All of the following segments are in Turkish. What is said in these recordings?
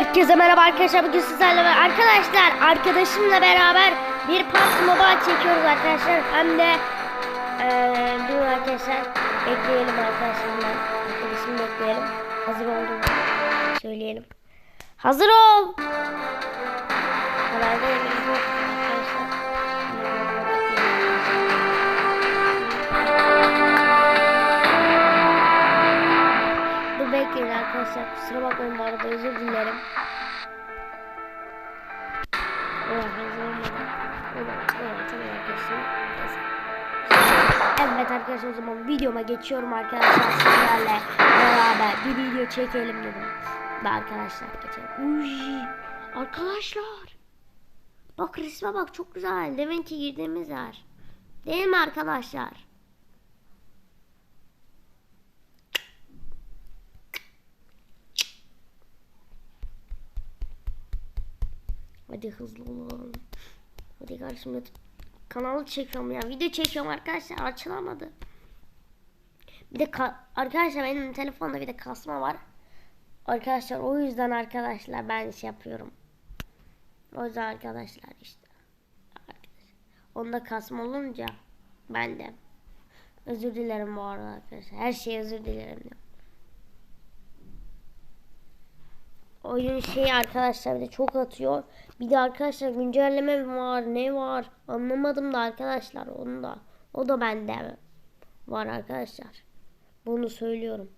Herkese merhaba arkadaşlar. Bugün sizlerle ve arkadaşlar arkadaşımla beraber bir PUBG Mobile çekiyoruz arkadaşlar. Hem de eee dur arkadaşlar bekleyelim arkadaşlar. Arkadaşımı bekleyelim. Hazır olduğunu söyleyelim. Hazır ol arkadaşlar kusura bakmayın bu arada özür dilerim Evet, arkadaşlar. O zaman videoma geçiyorum arkadaşlar sizlerle beraber bir video çekelim dedim. Ve arkadaşlar geçelim. Uy, arkadaşlar. Bak resme bak çok güzel. Deminki girdiğimiz yer. Değil mi arkadaşlar? Hadi hızlı olalım. Hadi kardeşim. Kanalı çekiyorum ya. Video çekiyorum arkadaşlar. Açılamadı. Bir de ka- arkadaşlar benim telefonda bir de kasma var. Arkadaşlar o yüzden arkadaşlar ben şey yapıyorum. O yüzden arkadaşlar işte. Arkadaşlar. Onda kasma olunca ben de özür dilerim bu arada arkadaşlar. Her şeye özür dilerim diyorum. Oyun şey arkadaşlar bir de çok atıyor. Bir de arkadaşlar güncelleme var ne var anlamadım da arkadaşlar onu da. O da bende var arkadaşlar. Bunu söylüyorum.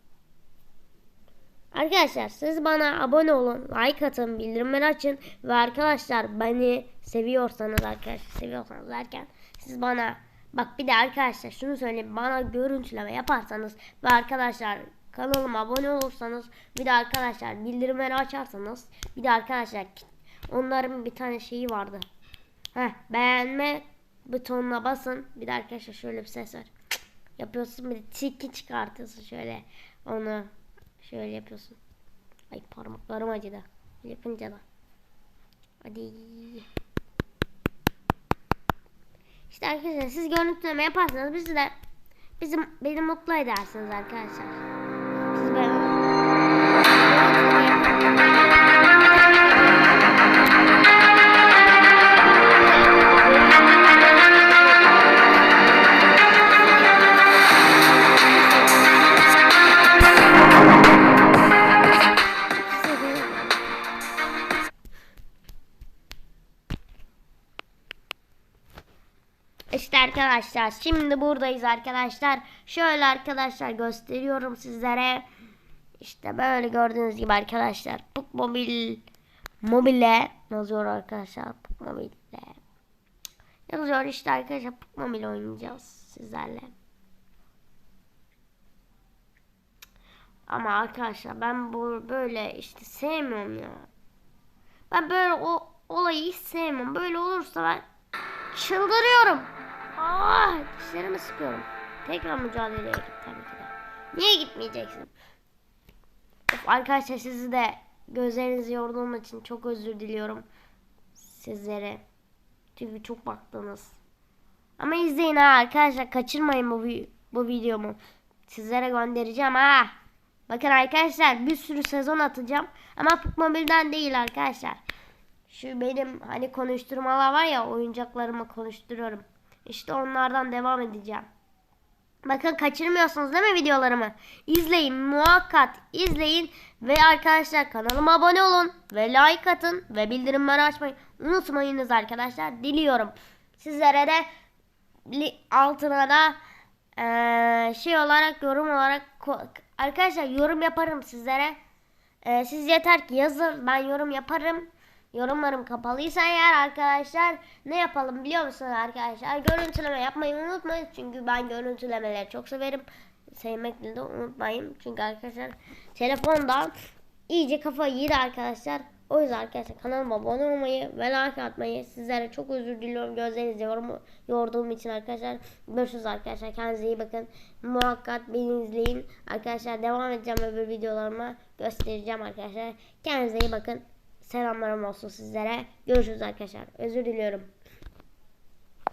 Arkadaşlar siz bana abone olun, like atın, bildirimleri açın ve arkadaşlar beni seviyorsanız arkadaşlar seviyorsanız derken siz bana bak bir de arkadaşlar şunu söyleyeyim bana görüntüleme yaparsanız ve arkadaşlar kanalıma abone olursanız bir de arkadaşlar bildirimleri açarsanız bir de arkadaşlar onların bir tane şeyi vardı. Heh, beğenme butonuna basın. Bir de arkadaşlar şöyle bir ses var. Yapıyorsun bir de tiki çıkartıyorsun şöyle. Onu şöyle yapıyorsun. Ay parmaklarım acıdı. Yapınca da. Hadi. İşte arkadaşlar siz görüntüleme yaparsanız bizi de bizim beni mutlu edersiniz arkadaşlar. Siz arkadaşlar şimdi buradayız arkadaşlar. Şöyle arkadaşlar gösteriyorum sizlere. İşte böyle gördüğünüz gibi arkadaşlar. Puk mobil mobile yazıyor arkadaşlar. Puk mobile. Yazıyor işte arkadaşlar Puk mobil oynayacağız sizlerle. Ama arkadaşlar ben bu böyle işte sevmiyorum ya. Ben böyle o olayı hiç sevmiyorum. Böyle olursa ben çıldırıyorum. Ah, dişlerimi sıkıyorum. Tekrar mücadeleye git tabii ki de. Niye gitmeyeceksin? Of, arkadaşlar sizi de gözlerinizi yorduğum için çok özür diliyorum sizlere. Çünkü çok baktınız. Ama izleyin ha arkadaşlar kaçırmayın bu bu videomu. Sizlere göndereceğim ha. Bakın arkadaşlar bir sürü sezon atacağım. Ama Pukmobil'den değil arkadaşlar. Şu benim hani konuşturmalar var ya oyuncaklarımı konuşturuyorum. İşte onlardan devam edeceğim. Bakın kaçırmıyorsunuz değil mi videolarımı? İzleyin muhakkak izleyin ve arkadaşlar kanalıma abone olun ve like atın ve bildirimleri açmayı unutmayınız arkadaşlar. Diliyorum. Sizlere de altına da eee, şey olarak yorum olarak arkadaşlar yorum yaparım sizlere. Eee, siz yeter ki yazın ben yorum yaparım. Yorumlarım kapalıysa eğer arkadaşlar ne yapalım biliyor musunuz arkadaşlar? Görüntüleme yapmayı unutmayın. Çünkü ben görüntülemeleri çok severim. Sevmekle de unutmayın. Çünkü arkadaşlar telefondan iyice kafayı yedi arkadaşlar. O yüzden arkadaşlar kanalıma abone olmayı ve like atmayı sizlere çok özür diliyorum. Gözlerinizi yorduğum için arkadaşlar. Görüşürüz arkadaşlar. Kendinize iyi bakın. Muhakkak beni izleyin. Arkadaşlar devam edeceğim öbür videolarıma. Göstereceğim arkadaşlar. Kendinize iyi bakın. Selamlarım olsun sizlere. Görüşürüz arkadaşlar. Özür diliyorum.